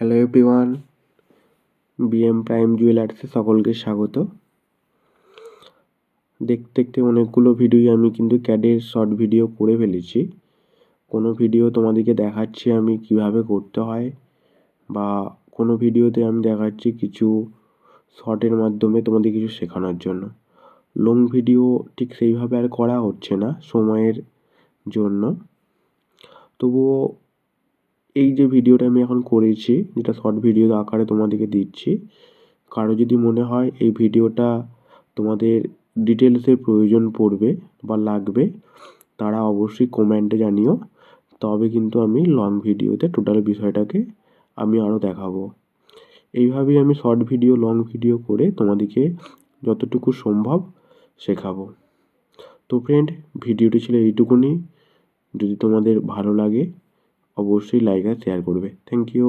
Hello everyone BM prime জুয়েলার্সে সকলকে স্বাগত। দেখতে দেখতে অনেকগুলো ভিডিওই আমি কিন্তু ক্যাডের শর্ট ভিডিও করে ফেলেছি। কোনো ভিডিও তোমাদেরকে দেখাচ্ছি আমি কীভাবে করতে হয় বা কোনো ভিডিওতে আমি দেখাচ্ছি কিছু শর্টের মাধ্যমে তোমাদের কিছু শেখানোর জন্য। লং ভিডিও ঠিক সেইভাবে আর করা হচ্ছে না সময়ের জন্য। তবুও এই যে ভিডিওটা আমি এখন করেছি, যেটা শর্ট ভিডিও আকারে তোমাদেরকে দিচ্ছি, কারও যদি মনে হয় এই ভিডিওটা তোমাদের ডিটেলসে প্রয়োজন পড়বে বা লাগবে, তারা অবশ্যই কমেন্টে জানিও, তবে কিন্তু আমি লং ভিডিওতে টোটাল বিষয়টাকে আমি আরও দেখাবো। এইভাবেই আমি শর্ট ভিডিও লং ভিডিও করে তোমাদেরকে যতটুকু সম্ভব শেখাবো। তো ফ্রেন্ড ভিডিওটি ছিল এইটুকুনি। যদি তোমাদের ভালো লাগে অবশ্যই লাইক আর শেয়ার করবে। Thank you